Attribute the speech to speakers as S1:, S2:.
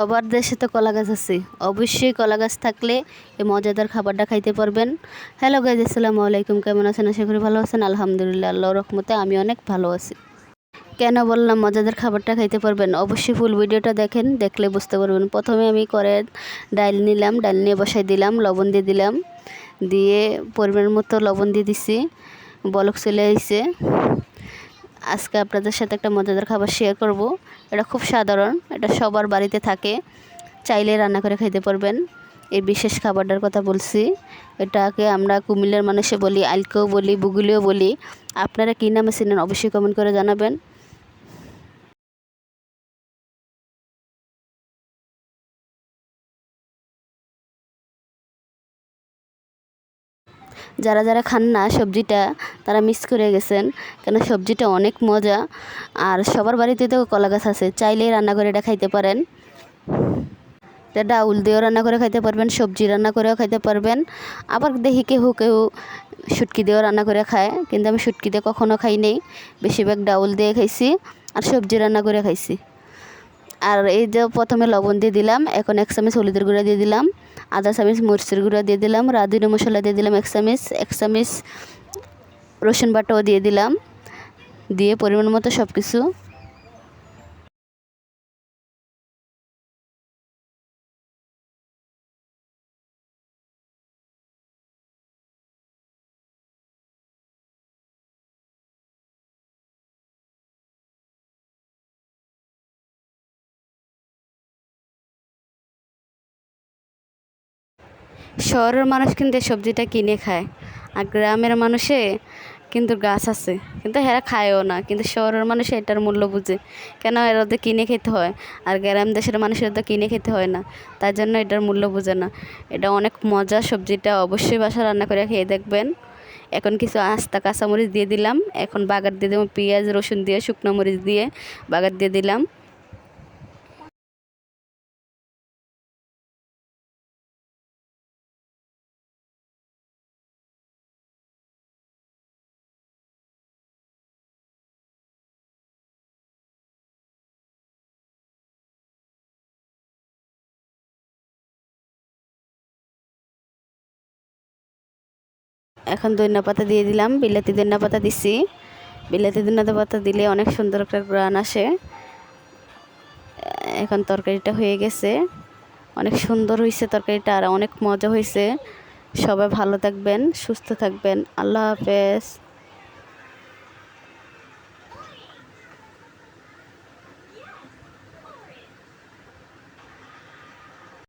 S1: সবার দেশে তো কলা গাছ আছে অবশ্যই কলা গাছ থাকলে এই মজাদার খাবারটা খাইতে পারবেন। হ্যালো গাইজ আসসালামু আলাইকুম। কেমন আছেন? আশা করি ভালো আছেন। আলহামদুলিল্লাহ আল্লাহ রহমতে আমি অনেক ভালো আছি। কেন বললাম মজাদার খাবারটা খাইতে পারবেন? অবশ্যই ফুল ভিডিওটা দেখেন, দেখলে বুঝতে পারবেন। প্রথমে আমি করে ডাল নিলাম, ডাল নিয়ে বসাই দিলাম, লবণ দিয়ে দিলাম। দিয়ে পরিমাণ মতো লবণ দিয়ে দিছি। বলক চলে আইছে। আজকে আপনাদের সাথে একটা মজাদার খাবার শেয়ার করব। এটা খুব সাধারণ, এটা সবার বাড়িতে থাকে। চাইলে রান্না করে খেতে পারবেন। এই বিশেষ খাবারটার কথা বলছি। এটাকে আমরা কুমিল্লার মানুষে বলি আলকেও বলি, বুগুলিও বলি। আপনারা কী নামে চিনেন অবশ্যই কমেন্ট করে জানাবেন। যারা যারা খান না সবজিটা, তারা মিস করে গেছেন। কেন সবজিটা অনেক মজা। আর সবার বাড়িতে তো কলা গাছ আছে, চাইলেই রান্না করে এটা খাইতে পারেন। এটা ডাউল দিয়েও রান্না করে খাইতে পারবেন, সবজি রান্না করেও খাইতে পারবেন। আবার দেখি কেউ কেউ শুটকি দিয়েও রান্না করে খায়, কিন্তু আমি শুটকি দিয়ে কখনও খাই নেই। বেশিরভাগ ডাউল দিয়ে খাইছি, আর সবজি রান্না করে খাইছি। আর এই যে প্রথমে লবণ দিয়ে দিলাম, এখন এক চামচ হলুদের গুঁড়া দিয়ে দিলাম, আধা চামচ মরিচের গুঁড়া দিয়ে দিলাম, রাঁধুনি মশলা দিয়ে দিলাম এক চামচ এক চামচ রসুন বাটাও দিয়ে দিলাম, দিয়ে পরিমাণ মতো সব কিছু শহরের মানুষ কিন্তু এই সবজিটা কিনে খায়। আর গ্রামের মানুষে কিন্তু গাছ আছে, কিন্তু এরা খায়ও না। কিন্তু শহরের মানুষ এটার মূল্য বুঝে। কেন এরা তো কিনে খেতে হয়? আর গ্রাম দেশের মানুষের তো কিনে খেতে হয় না। তার জন্য এটার মূল্য বুঝে না। এটা অনেক মজা সবজিটা অবশ্যই বাসা রান্না করে খেয়ে দেখবেন। এখন কিছু আস্তা কাঁচামরিচ দিয়ে দিলাম। এখন বাগার দিয়ে দেবো পেঁয়াজ, রসুন দিয়ে, শুকনো মরিচ দিয়ে বাগার দিয়ে দিলাম। এখন ধনিয়া পাতা দিয়ে দিলাম। বিলাতি ধনিয়া পাতা দিছি। বিলাতি ধনিয়া পাতা দিলে অনেক সুন্দর একটা গ্রান আসে। এখন তরকারিটা হয়ে গেছে। অনেক সুন্দর হয়েছে তরকারিটা আর অনেক মজা হয়েছে সবাই ভালো থাকবেন, সুস্থ থাকবেন। আল্লাহ হাফেজ।